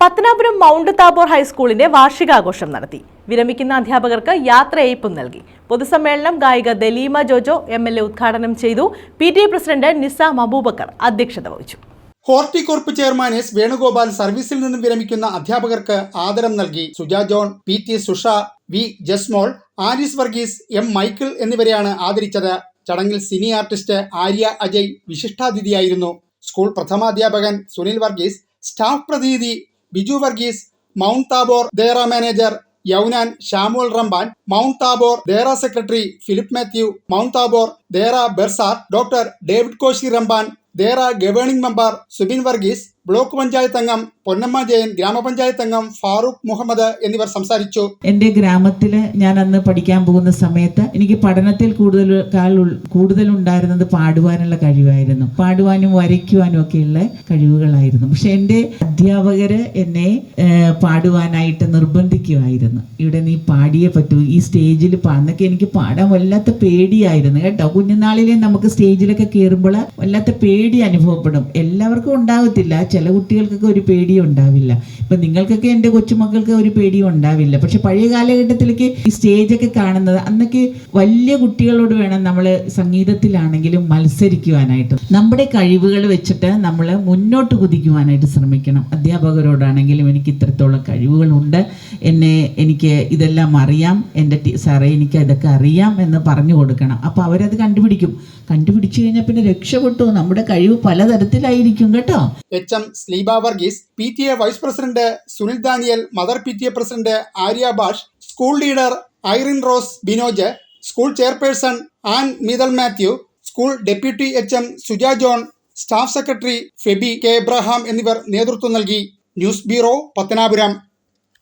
Pathanapuram Mount Tabor ഹൈസ്കൂളിന്റെ വാർഷികാഘോഷം നടത്തി. വിരമിക്കുന്ന അധ്യാപകർക്ക് യാത്രയയപ്പും നൽകി. പൊതുസമ്മേളനം ഗായിക Daleema Jojo M L A ഉദ്ഘാടനം ചെയ്തു. P T A president Nisam Aboobacker അധ്യക്ഷത വഹിച്ചു. ഹോർട്ടികോർപ്പ് ചെയർമാൻ എസ് വേണുഗോപാൽ സർവീസിൽ നിന്നും വിരമിക്കുന്ന അധ്യാപകർക്ക് ആദരം നൽകി. Suja John P T Susha V Jasmol Aris Varghese M Michael എന്നിവരെയാണ് ആദരിച്ചത്. ചടങ്ങിൽ സിനി ആർട്ടിസ്റ്റ് ആര്യ അജയ് വിശിഷ്ടാതിഥിയായിരുന്നു. സ്കൂൾ പ്രഥമാധ്യാപകൻ സുനിൽ വർഗീസ് സ്റ്റാഫ് പ്രതിനിധി Biju Varghese mount Tabor Dera manager Yaunan Shamul Ramban mount Tabor Dera secretary Philip Mathew mount Tabor Dera bursar doctor David Koshy Ramban Dera governing member Subin Varghese block panchayat അംഗം പൊന്നമ്മ ജയൻ ഗ്രാമപഞ്ചായത്ത് അംഗം ഫാറൂഖ് മുഹമ്മദ് എന്നിവർ സംസാരിച്ചു. എന്റെ ഗ്രാമത്തിൽ ഞാൻ അന്ന് പഠിക്കാൻ പോകുന്ന സമയത്ത് എനിക്ക് പഠനത്തിൽ കൂടുതൽ കൂടുതൽ ഉണ്ടായിരുന്നത് പാടുവാനുള്ള കഴിവായിരുന്നു. പാടുവാനും വരയ്ക്കുവാനും ഒക്കെയുള്ള കഴിവുകളായിരുന്നു. പക്ഷെ എന്റെ അധ്യാപകര് എന്നെ പാടുവാനായിട്ട് നിർബന്ധിക്കുമായിരുന്നു ഇവിടെ നീ പാടിയേ പറ്റൂ. ഈ സ്റ്റേജിൽ അന്നൊക്കെ എനിക്ക് പാടാൻ വല്ലാത്ത പേടിയായിരുന്നു കേട്ടോ. കുഞ്ഞുനാളിലെ നമുക്ക് സ്റ്റേജിലൊക്കെ കയറുമ്പോൾ വല്ലാത്ത പേടി അനുഭവപ്പെടും. എല്ലാവർക്കും ഉണ്ടാകത്തില്ല ചില കുട്ടികൾക്കൊക്കെ ഒരു പേടി ഉണ്ടാവില്ല. ഇപ്പം നിങ്ങൾക്കൊക്കെ എന്റെ കൊച്ചുമക്കൾക്ക് ഒരു പേടിയും ഉണ്ടാവില്ല. പക്ഷെ പഴയ കാലഘട്ടത്തിലേക്ക് ഈ സ്റ്റേജൊക്കെ കാണുന്നത് അന്നൊക്കെ വലിയ കുട്ടികളോട് വേണം നമ്മൾ സംഗീതത്തിലാണെങ്കിലും മത്സരിക്കുവാനായിട്ട്. നമ്മുടെ കഴിവുകൾ വെച്ചിട്ട് നമ്മൾ മുന്നോട്ട് കുതിക്കുവാനായിട്ട് ശ്രമിക്കണം. അധ്യാപകരോടാണെങ്കിലും എനിക്ക് ഇത്രത്തോളം കഴിവുകളുണ്ട്. എന്നെ എനിക്ക് ഇതെല്ലാം അറിയാം. എന്റെ സാറേ എനിക്ക് ഇതൊക്കെ അറിയാം എന്ന് പറഞ്ഞു കൊടുക്കണം. അപ്പോൾ അവരത് കണ്ടുപിടിക്കും. കണ്ടുപിടിച്ചു കഴിഞ്ഞാൽ പിന്നെ രക്ഷപ്പെട്ടു. നമ്മുടെ കഴിവ് പലതരത്തിലായിരിക്കും കേട്ടോ. H M Sleeba Varghese P T A vice president Sunil Daniel mother P T A president Arya Bash school leader Irene Rose Binoj school chairperson Ann Meethal Mathew school deputy H M Suja John staff secretary Febi K Abraham എന്നിവർ നേതൃത്വം നൽകി. News bureau Pathanapuram.